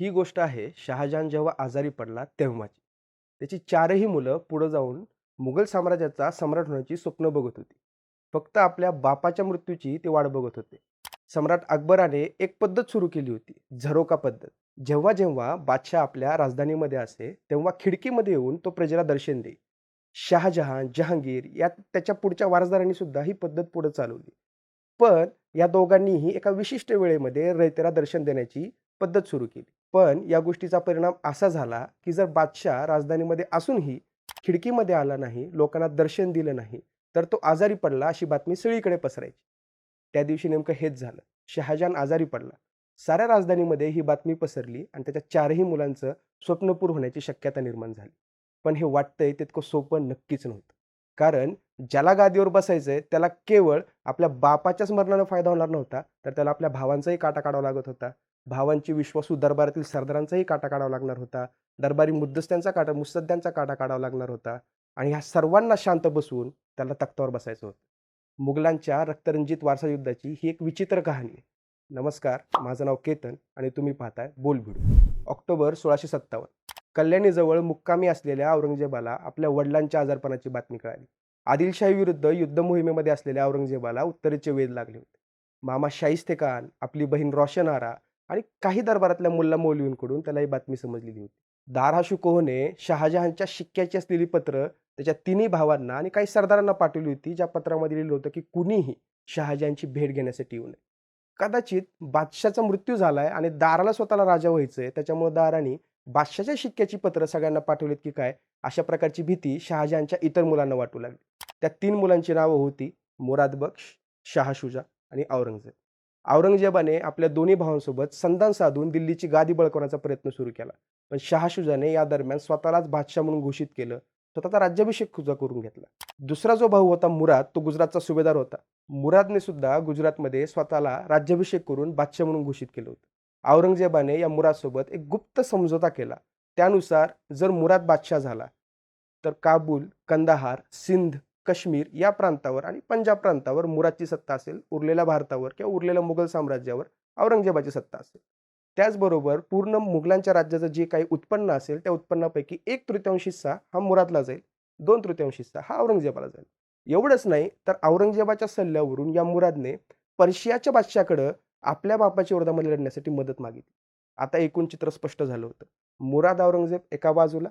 ही गोष्ट आहे शहाजहान जेव्हा आजारी पडला तेव्हाची. त्याची चारही मुलं पुढं जाऊन मुघल साम्राज्याचा सम्राट होण्याची स्वप्न बघत होती. फक्त आपल्या बापाच्या मृत्यूची ते वाट बघत होते. सम्राट अकबराने एक पद्धत सुरू केली होती, झरोका पद्धत. जेव्हा-जेव्हा बादशाह आपल्या राजधानीमध्ये असे, तेव्हा खिडकीमध्ये येऊन तो प्रजेला दर्शन देई. शहाजहान, जहांगीर या त्याच्या पुढच्या वारसदारांनी सुद्धा ही पद्धत पुढे चालवली. पण या दोघांनीही एका विशिष्ट वेळेमध्ये रयतेला दर्शन देण्याची पद्धत सुरू केली. पण या गोष्टीचा परिणाम असा झाला, की जर बादशाह राजधानीमध्ये असूनही खिडकीमध्ये आला नाही, लोकांना दर्शन दिलं नाही, तर तो आजारी पडला अशी बातमी सगळीकडे पसरायची. त्या दिवशी नेमकं हेच झालं. शहाजहान आजारी पडला. साऱ्या राजधानीमध्ये ही बातमी पसरली आणि त्याच्या चारही मुलांचं स्वप्नपूर होण्याची शक्यता निर्माण झाली. पण हे वाटतंय तितकं सोपं नक्कीच नव्हतं. कारण ज्याला गादीवर बसायचंय त्याला केवळ आपल्या बापाच्याच मरणानं फायदा होणार नव्हता, तर त्याला आपल्या भावांचाही काटा काढावा लागत होता. भावांची विश्वासू दरबारातील सरदारांचाही काटा काढावा लागणार होता. दरबारी मुद्दस्त्यांचा काटा मुत्सद्द्यांचा काटा काढावा लागणार होता आणि ह्या सर्वांना शांत बसवून त्याला तख्तावर बसायचं होतं. मुघलांच्या रक्तरंजित वारसा युद्धाची ही एक विचित्र कहाणी आहे. नमस्कार, माझं नाव केतन आणि तुम्ही पाहताय बोल भिडू ऑक्टोबर 1657 कल्याणीजवळ मुक्कामी असलेल्या औरंगजेबाला आपल्या वडिलांच्या आजारपणाची बातमी कळाली. आदिलशाही विरुद्ध युद्ध मोहिमेमध्ये असलेल्या औरंगजेबाला उत्तरेचे वेध लागले होते. मामा शाहिस्ते खान, आपली बहीण रोशन आरा आणि काही दरबारातल्या मुल्ला मौलवींकडून त्याला ही बातमी समजलेली होती. दाराशू कोहने शहाजहानच्या शिक्क्याची असलेली पत्र त्याच्या तिन्ही भावांना आणि काही सरदारांना पाठवली होती, ज्या पत्रामध्ये लिहिलं होतं की कुणीही शहाजहानची भेट घेण्यासाठी येऊ नये. कदाचित बादशाहचा मृत्यू झालाय आणि दाराला स्वतःला राजा व्हायचंय, त्याच्यामुळे दाराने बादशाहच्या शिक्क्याची पत्र सगळ्यांना पाठवलीत की काय, अशा प्रकारची भीती शहाजहानच्या इतर मुलांना वाटू लागली. त्या तीन मुलांची नावं होती मुराद बक्ष, शहाशुजा आणि औरंगजेब. औरंगजेबाने आपल्या दोन्ही भावांसोबत संधान साधून दिल्लीची गादी बळकवण्याचा प्रयत्न सुरू केला. पण शहाशुजाने या दरम्यान स्वतःलाच बादशाह म्हणून घोषित केलं. स्वतःचा राज्याभिषेक सुद्धा करून घेतला. दुसरा जो भाऊ होता मुराद, तो गुजरातचा सुभेदार होता. मुरादने सुद्धा गुजरातमध्ये स्वतःला राज्याभिषेक करून बादशाह म्हणून घोषित केलं होतं. औरंगजेबाने या मुरादसोबत एक गुप्त समझोता केला. त्यानुसार जर मुराद बादशाह झाला, तर काबूल, कंदाहार, सिंध, काश्मीर या प्रांतावर आणि पंजाब प्रांतावर मुरादची सत्ता असेल. उरलेल्या भारतावर किंवा उरलेल्या मुघल साम्राज्यावर औरंगजेबाची सत्ता असेल. त्याचबरोबर पूर्ण मुघलांच्या राज्याचं जे काही उत्पन्न असेल, त्या उत्पन्नापैकी एक तृतीयांश हिस्सा हा मुरादला जाईल. दोन तृतीयांश हिस्सा हा औरंगजेबाला जाईल. एवढंच नाही, तर औरंगजेबाच्या सल्ल्यावरून या मुरादने पर्शियाच्या बादशाकडं आपल्या बापाच्या विरोधामध्ये लढण्यासाठी मदत मागितली. आता एकूण चित्र स्पष्ट झालं होतं. मुराद औरंगजेब एका बाजूला,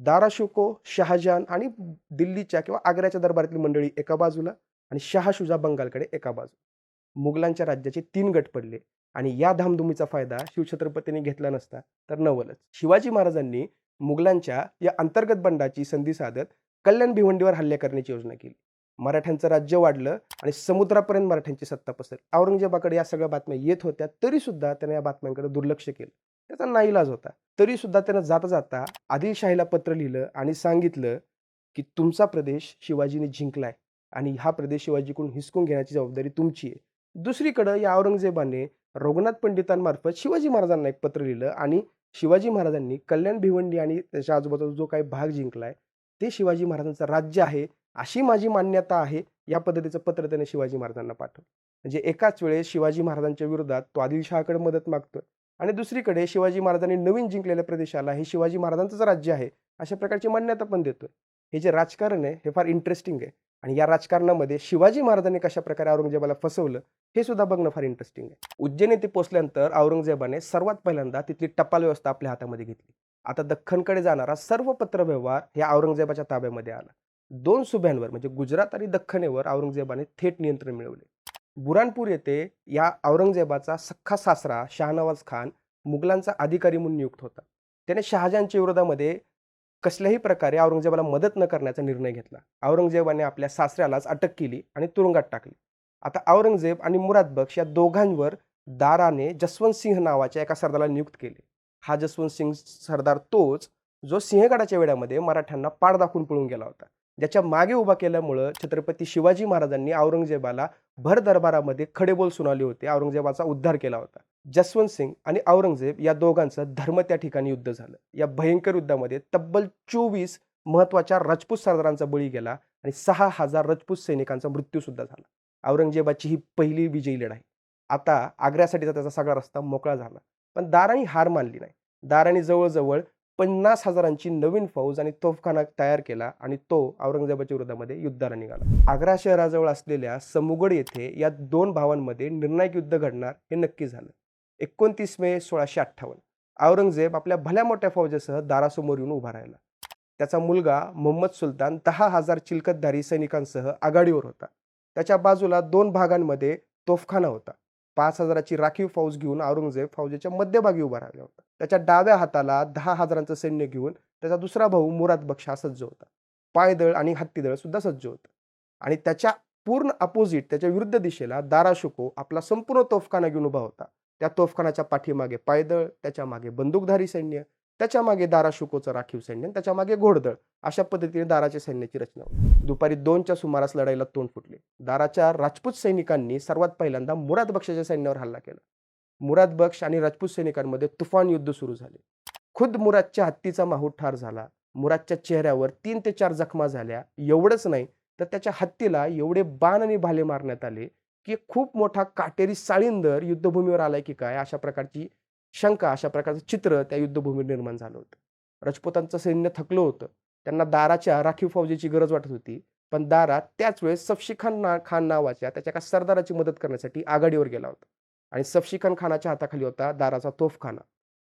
दाराशोको शहाजहान आणि दिल्लीच्या किंवा आग्र्याच्या दरबारातील मंडळी एका बाजूला आणि शहाशुजा बंगालकडे एका बाजूला. मुघलांच्या राज्याचे तीन गट पडले आणि या धामधुमीचा फायदा शिवछत्रपतींनी घेतला नसता तर नवलच. शिवाजी महाराजांनी मुघलांच्या या अंतर्गत बंडाची संधी साधत कल्याण भिवंडीवर हल्ले करण्याची योजना केली. मराठ्यांचं राज्य वाढलं आणि समुद्रापर्यंत मराठ्यांची सत्ता पसरली. औरंगजेबाकडे या सगळ्या बातम्या येत होत्या, तरीसुद्धा त्याने या बातम्यांकडे दुर्लक्ष केलं. त्याचा नाईलाज होता. तरी सुद्धा त्यानं जाता-जाता आदिलशाहीला पत्र लिहिलं आणि सांगितलं की तुमचा प्रदेश शिवाजीने जिंकलाय आणि हा प्रदेश शिवाजीकडून हिसकून घेण्याची जबाबदारी तुमची आहे. दुसरीकडं या औरंगजेबाने रघुनाथ पंडितांमार्फत शिवाजी महाराजांना एक पत्र लिहिलं आणि शिवाजी महाराजांनी कल्याण भिवंडी आणि त्याच्या आजूबाजूचा जो काही भाग जिंकलाय, ते शिवाजी महाराजांचं राज्य आहे, अशी माझी मान्यता आहे. या पद्धतीचं पत्र त्याने शिवाजी महाराजांना पाठवलं. म्हणजे एकाच वेळेस शिवाजी महाराजांच्या विरोधात तो आदिलशहाकडे मदत मागतोय आणि दुसरीकडे शिवाजी महाराजांनी नवीन जिंकलेल्या प्रदेशाला हे शिवाजी महाराजांचंच राज्य आहे, अशा प्रकारची मान्यता पण देतोय. हे जे राजकारण आहे, हे फार इंटरेस्टिंग आहे आणि या राजकारणामध्ये शिवाजी महाराजांनी कशा प्रकारे औरंगजेबाला फसवलं, हे सुद्धा बघणं फार इंटरेस्टिंग आहे. उज्जैन येथे पोचल्यानंतर औरंगजेबाने सर्वात पहिल्यांदा तिथली टपाल व्यवस्था आपल्या हातामध्ये घेतली. आता दख्खनकडे जाणारा सर्व पत्रव्यवहार ह्या औरंगजेबाच्या ताब्यामध्ये आला. दोन सुभ्यांवर म्हणजे गुजरात आणि दख्खनेवर औरंगजेबाने थेट नियंत्रण मिळवले. बुरानपूर येथे या औरंगजेबाचा सख्खा सासरा शाहनवाज खान मुघलांचा अधिकारी म्हणून नियुक्त होता. त्याने शहाजहानच्या विरोधामध्ये कसल्याही प्रकारे औरंगजेबाला मदत न करण्याचा निर्णय घेतला. औरंगजेबाने आपल्या सासऱ्यालाच अटक केली आणि तुरुंगात टाकली आता औरंगजेब आणि मुराद बक्ष या दोघांवर दाराने जसवंत सिंह नावाच्या एका सरदाराला नियुक्त केले. हा जसवंत सिंग सरदार तोच जो सिंहगडाच्या वेळामध्ये मराठ्यांना पाड दाखवून पळून गेला होता. ज्याच्या मागे उभा केल्यामुळं छत्रपती शिवाजी महाराजांनी औरंगजेबाला भर दरबारामध्ये खडेबोल सुनावले होते. औरंगजेबाचा उद्धार केला होता. जसवंत सिंग आणि औरंगजेब या दोघांचं धर्म त्या ठिकाणी युद्ध झालं. या भयंकर युद्धामध्ये तब्बल 24 महत्त्वाच्या राजपूत सरदारांचा बळी गेला आणि सहा हजार राजपूत सैनिकांचा मृत्यूसुद्धा झाला. औरंगजेबाची ही पहिली विजयी लढाई. आता आग्र्यासाठीचा त्याचा सगळा रस्ता मोकळा झाला. पण दाराने हार मानली नाही दाराने जवळजवळ पन्नास हजारांची नवीन फौज आणि तोफखाना तयार केला आणि तो औरंगजेबाच्या विरोधामध्ये युद्धाला निघाला. आग्रा शहराजवळ असलेल्या समुगड येथे या दोन भावांमध्ये निर्णायक युद्ध घडणार हे नक्की झालं. एकोणतीस मे सोळाशे अठ्ठावन्न. औरंगजेब आपल्या भल्या मोठ्या फौजेसह दारासमोर येऊन उभा राहिला. त्याचा मुलगा मोहम्मद सुलतान दहा हजार चिलकतधारी सैनिकांसह आघाडीवर होता. त्याच्या बाजूला दोन भागांमध्ये तोफखाना होता. पाच हजाराची राखीव फौज घेऊन औरंगजेब फौजेच्या मध्यभागी उभा राहिला होता. त्याच्या डाव्या हाताला दहा हजारांचं सैन्य घेऊन त्याचा दुसरा भाऊ मुराद बक्ष हा सज्ज होता. पायदळ आणि हत्तीदळ सुद्धा सज्ज होतं. आणि त्याच्या पूर्ण अपोजिट त्याच्या विरुद्ध दिशेला दाराशुको आपला संपूर्ण तोफखाना घेऊन उभा होता. त्या तोफखानाच्या पाठीमागे पायदळ त्याच्यामागे बंदूकधारी सैन्य त्याच्यामागे दाराशुकोचं राखीव सैन्य त्याच्यामागे घोडदळ अशा पद्धतीने दाराच्या सैन्याची रचना होती. दुपारी दोनच्या सुमारास लढाईला तोंड फुटले. दाराच्या राजपूत सैनिकांनी सर्वात पहिल्यांदा मुराद बक्षाच्या सैन्यावर हल्ला केला. मुराद बक्ष आणि राजपूत सैनिकांमध्ये तुफान युद्ध सुरू झाले. खुद मुरादच्या हत्तीचा माहूर ठार झाला. मुरादच्या चेहऱ्यावर तीन ते चार जखमा झाल्या. एवढंच नाही तर त्याच्या हत्तीला एवढे बाण आणि भाले मारण्यात आले की खूप मोठा काटेरी साळींदर युद्धभूमीवर आलाय की काय अशा प्रकारची शंका अशा प्रकारचं चित्र त्या युद्धभूमीवर निर्माण झालं होतं. राजपुतांचं सैन्य थकलं होतं. त्यांना दाराच्या राखीव फौजेची गरज वाटत होती. पण दारा त्याच वेळेस सफशी खान ना खान नावाच्या त्याच्या एका सरदाराची मदत करण्यासाठी आघाडीवर गेला होता. आणि सफशी खान खानाच्या हाताखाली होता दाराचा तोफखाना.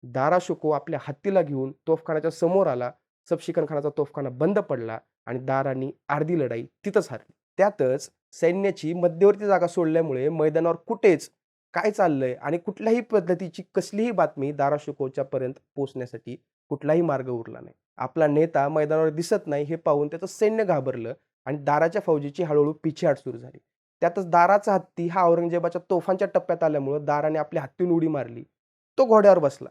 दारा शुको आपल्या हत्तीला घेऊन तोफखानाच्या समोर आला. सफशी खान खानाचा तोफखाना बंद पडला आणि दारांनी अर्धी लढाई तिथंच हरली. त्यातच सैन्याची मध्यवर्ती जागा सोडल्यामुळे मैदानावर कुठेच काय चाललंय आणि कुठल्याही पद्धतीची कसलीही बातमी दाराशुकोच्या पर्यंत पोहोचण्यासाठी कुठलाही मार्ग उरला नाही. आपला नेता मैदानावर दिसत नाही हे पाहून त्याचं सैन्य घाबरलं आणि दाराच्या फौजेची हळूहळू पिछेहाट सुरू झाली. त्यातच दाराचा हत्ती हा औरंगजेबाच्या तोफांच्या टप्प्यात आल्यामुळं दाराने आपल्या हत्तीन उडी मारली. तो घोड्यावर बसला.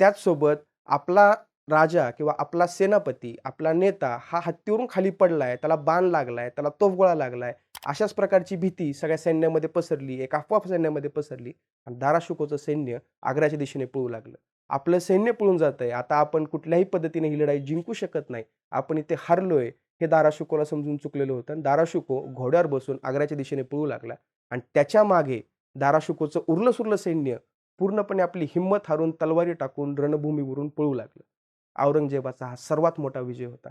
त्याचसोबत आपला राजा किंवा आपला सेनापती आपला नेता हा हत्तीवरून खाली पडलाय त्याला बाण लागलाय त्याला तोफगोळा लागलाय अशाच प्रकारची भीती सगळ्या सैन्यामध्ये पसरली एक अफवा सैन्यामध्ये पसरली आणि दाराशुकोचं सैन्य आग्र्याच्या दिशेने पळू लागलं. आपलं सैन्य पळून जात आहे. आता आपण कुठल्याही पद्धतीने ही लढाई जिंकू शकत नाही. आपण इथे हारलोय हे दाराशुकोला समजून चुकलेलं होतं आणि दाराशुको घोड्यावर बसून आग्र्याच्या दिशेने पळू लागला आणि त्याच्यामागे दाराशुकोचं उरलं सुरलं सैन्य पूर्णपणे आपली हिंमत हारून तलवारी टाकून रणभूमीवरून पळू लागलं. औरंगजेबाचा हा सर्वात मोठा विजय होता.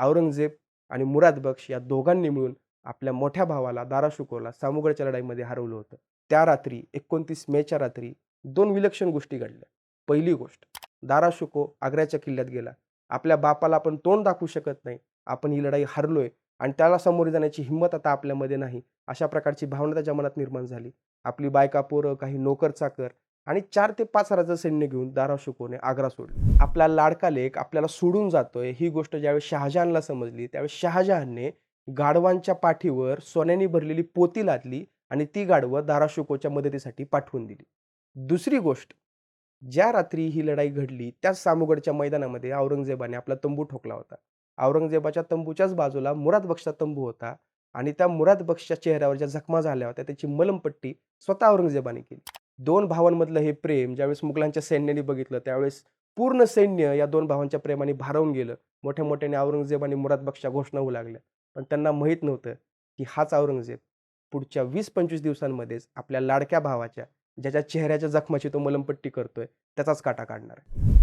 औरंगजेब आणि मुराद बक्ष या दोघांनी मिळून आपल्या मोठ्या भावाला दाराशुकोला सामुगडच्या लढाईमध्ये हरवलं होतं. त्या रात्री एकोणतीस मेच्या रात्री दोन विलक्षण गोष्टी घडल्या. पहिली गोष्ट दाराशुको आग्र्याच्या किल्ल्यात गेला. आपल्या बापाला आपण तोंड दाखवू शकत नाही. आपण ही लढाई हरलोय आणि त्याला सामोरे जाण्याची हिंमत आता आपल्यामध्ये नाही अशा प्रकारची भावना त्याच्या मनात निर्माण झाली. आपली बायका पोरं काही नोकर चाकर आणि चार ते पाच हजाराचं सैन्य घेऊन दाराशुकोने आग्रा सोडलं. आपला लाडका लेख आपल्याला सोडून जातोय ही गोष्ट ज्यावेळेस शहाजहानला समजली त्यावेळी शहाजहानने गाढवांच्या पाठीवर सोन्याने भरलेली पोती लादली आणि ती गाढवं दाराशुकोच्या मदतीसाठी पाठवून दिली. दुसरी गोष्ट ज्या रात्री ही लढाई घडली त्याच सामुगडच्या मैदानामध्ये औरंगजेबाने आपला तंबू ठोकला होता. औरंगजेबाच्या तंबूच्याच बाजूला मुराद बक्षचा तंबू होता आणि त्या मुराद बक्षच्या चेहऱ्यावर ज्या जखमा झाल्या होत्या त्याची मलमपट्टी स्वतः औरंगजेबाने केली. दोन भावांमधलं हे प्रेम ज्यावेळेस मुघलांच्या सैन्याने बघितलं त्यावेळेस पूर्ण सैन्य या दोन भावांच्या प्रेमाने भारावून गेलं. मोठ्या मोठ्याने औरंगजेब आणि मुराद बक्षच्या घोषणा होऊ लागल्या. पण त्यांना माहीत नव्हतं की हाच औरंगजेब पुढच्या वीस पंचवीस दिवसांमध्येच आपल्या लाडक्या भावाच्या ज्याच्या चेहऱ्याच्या जखमाची तो मलमपट्टी करतोय त्याचाच काटा काढणार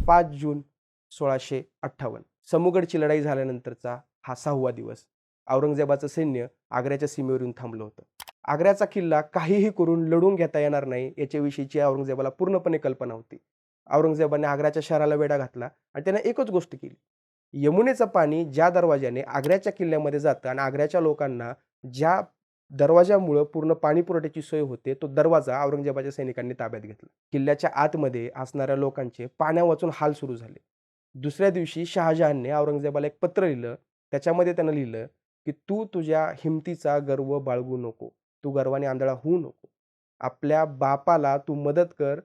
पाच जून सोळाशे अठ्ठावन्न समुगडची लढाई झाल्यानंतरचा हा सहावा दिवस औरंगजेबाचं सैन्य आग्र्याच्या सीमेवर येऊन थांबलं होतं. आग्र्याचा किल्ला काहीही करून लढून घेता येणार नाही याच्याविषयीची औरंगजेबाला पूर्णपणे कल्पना होती. औरंगजेबाने आग्र्याच्या शहराला वेढा घातला आणि त्याने एकच गोष्ट केली. यमुनेचं पाणी ज्या दरवाज्याने आग्र्याच्या किल्ल्यामध्ये जातं आणि आग्र्याच्या लोकांना ज्या दरवाजामुळं पूर्ण पाणी पुरवठ्याची सोय होते तो दरवाजा औरंगजेबाच्या सैनिकांनी ताब्यात घेतला. किल्ल्याच्या आतमध्ये असणाऱ्या लोकांचे पाण्या वाचून हाल सुरू झाले. दुसऱ्या दिवशी शहाजहानने औरंगजेबाला एक पत्र लिहिलं. त्याच्यामध्ये त्यानं लिहिलं की तू तुझ्या हिमतीचा गर्व बाळगू नको. तू गर्वाने आंधळा होऊ नको. आपल्या बापाला तू मदत कर.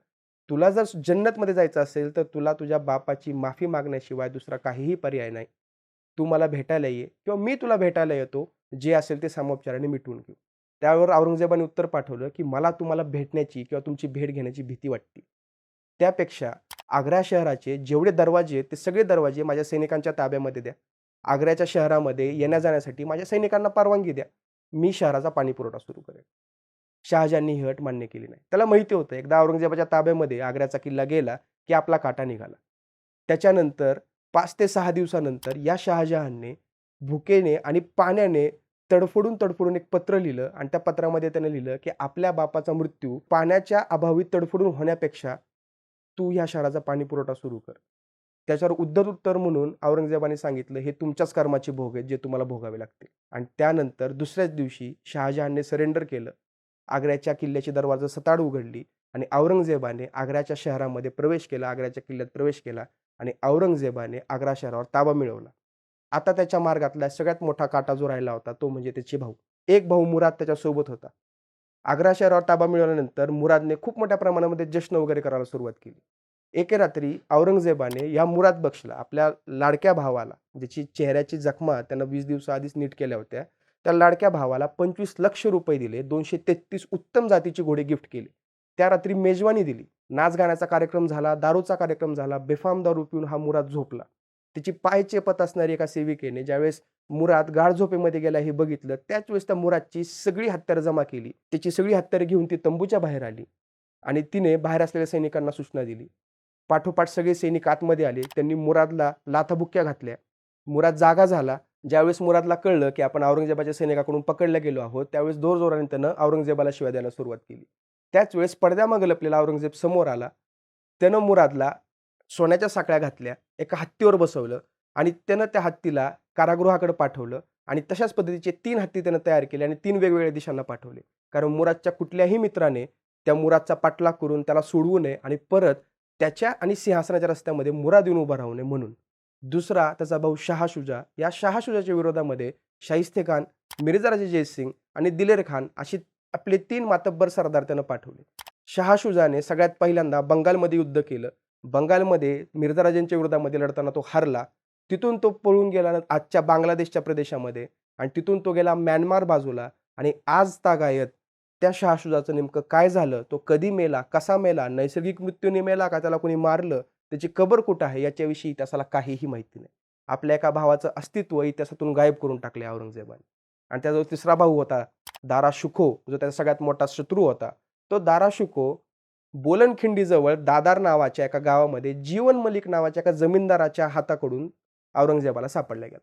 तुला जर जन्नतमध्ये जायचं असेल तर तुला तुझ्या बापाची माफी मागण्याशिवाय दुसरा काहीही पर्याय नाही. तू मला भेटायला ये किंवा मी तुला भेटायला येतो जे असेल ते सामोपचाराने मिटवून घेऊ. त्यावर औरंगजेबाने उत्तर पाठवलं की मला तुम्हाला भेटण्याची किंवा तुमची भेट घेण्याची भीती वाटते. त्यापेक्षा आग्रा शहराचे जेवढे दरवाजे आहेत ते सगळे दरवाजे माझ्या सैनिकांच्या ताब्यामध्ये द्या. आग्र्याच्या शहरामध्ये येण्या जाण्यासाठी माझ्या सैनिकांना परवानगी द्या. मी शहराचा पाणीपुरवठा सुरू करेन. शहाजहांनी ही अट मान्य केली नाही. त्याला माहिती होतं एकदा औरंगजेबाच्या ताब्यामध्ये आग्र्याचा किल्ला गेला की आपला काटा निघाला. त्याच्यानंतर पाच ते सहा दिवसानंतर या शहाजहानने भुकेने आणि पाण्याने तडफडून तडफडून एक पत्र लिहिलं आणि त्या पत्रामध्ये त्याने लिहिलं की आपल्या बापाचा मृत्यू पाण्याच्या अभावी तडफडून होण्यापेक्षा तू ह्या शहराचा पाणी पुरवठा सुरू कर. त्याच्यावर उद्धर उत्तर म्हणून औरंगजेबाने सांगितलं हे तुमच्याच कर्माचे भोग आहेत जे तुम्हाला भोगावे लागतील. आणि त्यानंतर दुसऱ्याच दिवशी शहाजहानने सरेंडर केलं. आग्र्याच्या किल्ल्याची दरवाजा सताड उघडली आणि औरंगजेबाने आग्र्याच्या शहरामध्ये प्रवेश केला आग्र्याच्या किल्ल्यात प्रवेश केला आणि औरंगजेबाने आग्रा शहरावर ताबा मिळवला. आता त्याच्या मार्गातला सगळ्यात मोठा काटा जो राहिला होता तो म्हणजे त्याचे भाऊ. एक भाऊ मुराद त्याच्यासोबत होता. आग्रा शहरावर ताबा मिळवल्यानंतर मुरादने खूप मोठ्या प्रमाणामध्ये जश्न वगैरे करायला सुरुवात केली. एके रात्री औरंगजेबाने या मुराद बक्षला आपल्या लाडक्या भावाला ज्याची चेहऱ्याची जखमा त्यानं वीस दिवसाआधीच नीट केल्या होत्या त्या लाडक्या भावाला पंचवीस लक्ष रुपये दिले दोनशे तेहतीस उत्तम जातीची घोडे गिफ्ट केली. त्या रात्री मेजवानी दिली. नाच गाण्याचा कार्यक्रम झाला दारूचा कार्यक्रम झाला बेफाम दारू पिऊन हा मुराद झोपला. तिची पाय चेपत असणारी एका सेविकेने ज्यावेळेस मुराद गाढ झोपेमध्ये गेला हे बघितलं त्याच वेळेस त्या मुरादची सगळी हत्यारं जमा केली. त्याची सगळी हत्यारं घेऊन ती तंबूच्या बाहेर आली आणि तिने बाहेर असलेल्या सैनिकांना सूचना दिली. पाठोपाठ सगळे सैनिक आतमध्ये आले. त्यांनी मुरादला लाथाबुक्क्या घातल्या. मुराद जागा झाला. ज्यावेळेस मुरादला कळलं की आपण औरंगजेबाच्या सैनिकाकडून पकडल्या गेलो आहोत त्यावेळेस जोरजोराने त्यानं औरंगजेबाला शिवाय द्यायला सुरुवात केली. त्याच वेळेस पडद्यामागे लपलेला औरंगजेब समोर आला. त्यानं मुरादला सोन्याच्या साखळ्या घातल्या एका हत्तीवर बसवलं आणि त्यानं त्या हत्तीला कारागृहाकडे पाठवलं आणि तशाच पद्धतीचे तीन हत्ती त्यानं तयार केले आणि तीन वेगवेगळ्या दिशांना पाठवले. कारण मुरादच्या कुठल्याही मित्राने त्या मुरादचा पाठलाग करून त्याला सोडवू नये आणि परत त्याच्या आणि सिंहासनाच्या रस्त्यामध्ये मुराद येऊन उभा राहू नये म्हणून. दुसरा त्याचा भाऊ शहाशुजा. या शहाशुजाच्या विरोधामध्ये शाहिस्ते खान मिर्जाराजे जयसिंग आणि दिलेर खान अशी आपले तीन मातब्बर सरदार त्यानं पाठवले. शहाशुजाने सगळ्यात पहिल्यांदा बंगालमध्ये युद्ध केलं. बंगालमध्ये मिर्जाराजांच्या विरोधामध्ये लढताना तो हरला. तिथून तो पळून गेला आजच्या बांगलादेशच्या प्रदेशामध्ये आणि तिथून तो गेला म्यानमार बाजूला आणि आज तागायत त्या शहाशुजाचं नेमकं काय झालं? तो कधी मेला? कसा मेला? नैसर्गिक मृत्यूने मेला का? त्याला कोणी मारलं? त्याची कबर कुठं आहे याच्याविषयी इतिहासाला काहीही माहिती नाही. आपल्या एका भावाचं अस्तित्व इतिहासातून गायब करून टाकले औरंगजेबाने. आणि त्याचा जो तिसरा भाऊ होता दारा शुखो जो त्याचा सगळ्यात मोठा शत्रू होता. तो दारा शुखो बोलनखिंडीजवळ दादार नावाच्या एका गावामध्ये जीवन मलिक नावाच्या एका जमीनदाराच्या हाताकडून औरंगजेबाला सापडला गेला.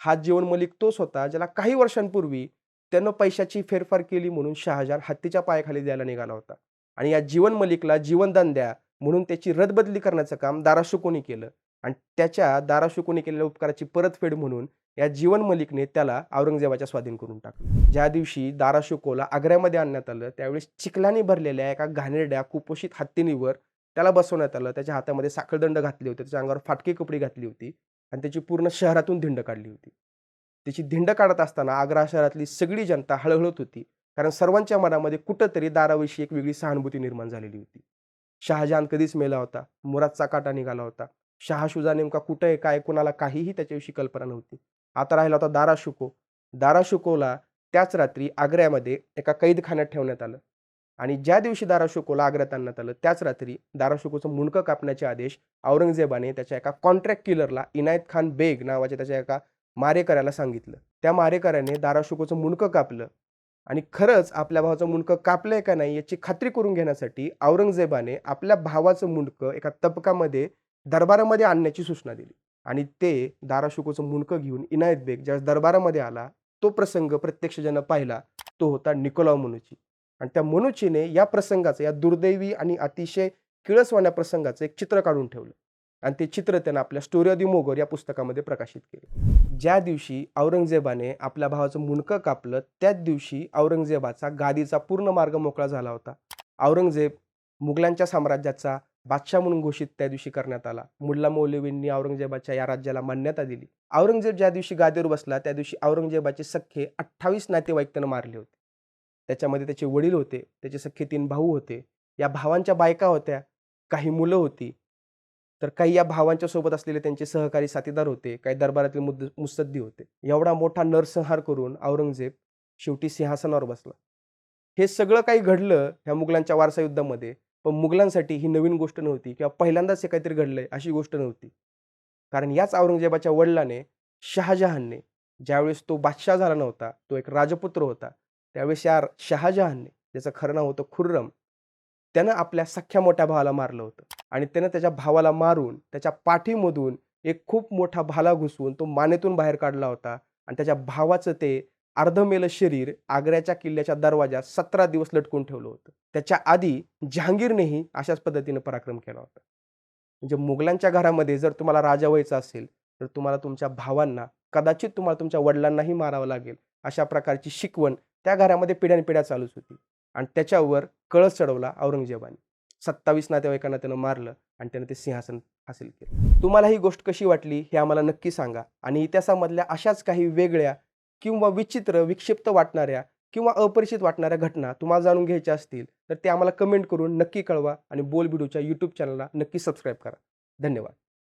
हा जीवन मलिक तोच होता ज्याला काही वर्षांपूर्वी त्यानं पैशाची फेरफार केली म्हणून शहाजहान हत्तीच्या पायाखाली द्यायला निघाला होता. आणि या जीवन मलिकला जीवनदान द्या म्हणून त्याची रदबदली करण्याचं काम दाराशुकोनी केलं आणि त्याच्या दाराशुकोनी केलेल्या उपकाराची परतफेड म्हणून या जीवन मलिकने त्याला औरंगजेबाच्या स्वाधीन करून टाकलं. ज्या दिवशी दाराशुकोला आग्र्यामध्ये आणण्यात आलं त्यावेळेस चिखलाने भरलेल्या एका घाणेरड्या कुपोषित हत्तीनीवर त्याला बसवण्यात आलं. त्याच्या हातामध्ये साखळदंड घातले होते त्याच्या अंगावर फाटके कपडे घातली होती आणि त्याची पूर्ण शहरातून धिंड काढली होती. त्याची धिंड काढत असताना आग्रा शहरातली सगळी जनता हळहळत होती कारण सर्वांच्या मनामध्ये कुठंतरी दाराविषयी एक वेगळी सहानुभूती निर्माण झालेली होती. शहाजहान कधीच मेला होता. मुरादचा काटा निघाला होता. शहाशुजा नेमका कुठं आहे काय कोणाला काहीही त्याच्याविषयी कल्पना नव्हती. आता राहिला होता दारा शुको दारा शुकोला त्याच रात्री आग्र्यामध्ये एका कैदखान्यात ठेवण्यात आलं. आणि ज्या दिवशी दारा शुकोला आग्र्यात आणण्यात आलं त्याच रात्री दारा शुकोचं मुंडकं कापण्याचे आदेश औरंगजेबाने त्याच्या एका कॉन्ट्रॅक्ट किलरला इनायत खान बेग नावाच्या त्याच्या एका मारेकऱ्याला सांगितलं. त्या मारेकऱ्याने दारा शुकोचं मुंडकं कापलं. आणि खरंच आपल्या भावाचं मुंडकं कापलंय का नाही याची खात्री करून घेण्यासाठी औरंगजेबाने आपल्या भावाचं मुंडकं एका तबकामध्ये दरबारामध्ये आणण्याची सूचना दिली. आणि ते दाराशुकोचं मुंडकं घेऊन इनायत बेग ज्या दरबारामध्ये आला तो प्रसंग प्रत्यक्ष ज्यानं पाहिला तो होता निकोलाव मनुची. आणि त्या मनुचीने या प्रसंगाचं या दुर्दैवी आणि अतिशय किळसवाण्या प्रसंगाचं एक चित्र काढून ठेवलं. आणि ते चित्र त्यानं आपल्या स्टोरी ऑफ दी मोगर या पुस्तकामध्ये प्रकाशित केले. ज्या दिवशी औरंगजेबाने आपल्या भावाचं मुंडकं कापलं त्याच दिवशी औरंगजेबाचा गादीचा पूर्ण मार्ग मोकळा झाला होता. औरंगजेब मुघलांच्या साम्राज्याचा बादशाह म्हणून घोषित त्या दिवशी करण्यात आला. मुल्ला मौलवींनी औरंगजेबाच्या या राज्याला मान्यता दिली. औरंगजेब ज्या दिवशी गादीवर बसला त्या दिवशी औरंगजेबाचे सख्खे अठ्ठावीस नातेवाईक त्यानं मारले होते. त्याच्यामध्ये त्याचे वडील होते त्याचे सख्खे तीन भाऊ होते. या भावांच्या बायका होत्या काही मुलं होती. तर काही या भावांच्या सोबत असलेले त्यांचे सहकारी साथीदार होते काही दरबारातील मुद्द मुत्सद्दी होते. एवढा मोठा नरसंहार करून औरंगजेब शेवटी सिंहासनावर बसला. हे सगळं काही घडलं ह्या मुघलांच्या वारसा युद्धामध्ये पण मुघलांसाठी ही नवीन गोष्ट नव्हती किंवा पहिल्यांदाच हे काहीतरी घडलंय अशी गोष्ट नव्हती. कारण याच औरंगजेबाच्या वडिलाने शहाजहानने ज्यावेळेस तो बादशाह झाला नव्हता तो एक राजपुत्र होता त्यावेळेस या शहाजहानने ज्याचं खरं नाव होतं खुर्रम त्यानं आपल्या सख्या मोठ्या भावाला मारलं होतं. आणि त्यानं त्याच्या भावाला मारून त्याच्या पाठीमधून एक खूप मोठा भाला घुसवून तो मानेतून बाहेर काढला होता. आणि त्याच्या भावाचं ते अर्धमेलं शरीर आग्र्याच्या किल्ल्याच्या दरवाजात सतरा दिवस लटकून ठेवलं होतं. त्याच्या आधी जहांगीरनेही अशाच पद्धतीनं पराक्रम केला होता. म्हणजे मुघलांच्या घरामध्ये जर तुम्हाला राजा व्हायचं असेल तर तुम्हाला तुमच्या भावांना कदाचित तुम्हाला तुमच्या वडिलांनाही मारावं लागेल अशा प्रकारची शिकवण त्या घरामध्ये पिढ्यानपिढ्या चालूच होती. आणि त्याच्यावर कळस चढवला औरंगजेबाने. सत्तावीस नातेवाईकांना त्यानं मारलं आणि त्यानं ते सिंहासन हासिल केलं. तुम्हाला ही गोष्ट कशी वाटली हे आम्हाला नक्की सांगा आणि इतिहासामधल्या अशाच काही वेगळ्या किंवा विचित्र विक्षिप्त वाटणाऱ्या किंवा अपरिचित वाटणाऱ्या घटना तुम्हाला जाणून घ्यायच्या असतील तर ते आम्हाला कमेंट करून नक्की कळवा आणि बोलबिडूच्या यूट्यूब चॅनलला नक्की सबस्क्राईब करा. धन्यवाद.